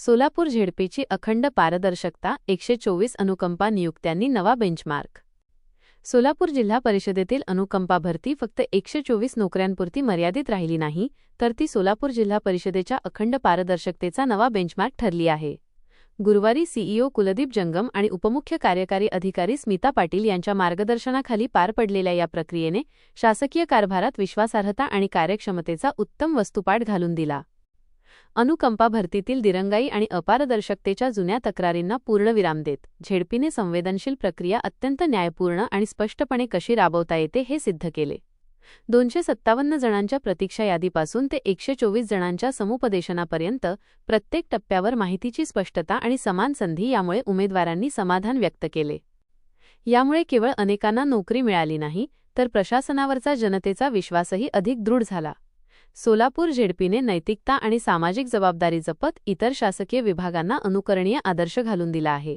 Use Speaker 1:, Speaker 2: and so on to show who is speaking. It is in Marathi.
Speaker 1: सोलापूर झेडपीची अखंड पारदर्शकता एकशे चोवीस अनुकंपा नियुक्त्यांनी नवा बेंचमार्क. सोलापूर जिल्हा परिषदेतील अनुकंपा भरती फक्त एकशे चोवीस नोकऱ्यांपुरती मर्यादित राहिली नाही तर ती सोलापूर जिल्हा परिषदेच्या अखंड पारदर्शकतेचा नवा बेंचमार्क ठरली आहे. गुरुवारी सीईओ कुलदीप जंगम आणि उपमुख्य कार्यकारी अधिकारी स्मिता पाटील यांच्या मार्गदर्शनाखाली पार पडलेल्या या प्रक्रियेने शासकीय कारभारात विश्वासार्हता आणि कार्यक्षमतेचा उत्तम वस्तुपाठ घालून दिला. अनुकंपा भरतीतील दिरंगाई आणि अपारदर्शकतेच्या जुन्या तक्रारींना पूर्णविराम देत झेडपीने संवेदनशील प्रक्रिया अत्यंत न्यायपूर्ण आणि स्पष्टपणे कशी राबवता येते हे सिद्ध केले. दोनशे सत्तावन्न जणांच्या प्रतीक्षा यादीपासून ते एकशे चोवीस जणांच्या समुपदेशनापर्यंत प्रत्येक टप्प्यावर माहितीची स्पष्टता आणि समान संधी यामुळे उमेदवारांनी समाधान व्यक्त केले. यामुळे केवळ अनेकांना नोकरी मिळाली नाही तर प्रशासनावरचा जनतेचा विश्वासही अधिक दृढ झाला. सोलापूर झेडपीने नैतिकता आणि सामाजिक जबाबदारी जपत इतर शासकीय विभागांना अनुकरणीय आदर्श घालून दिला आहे.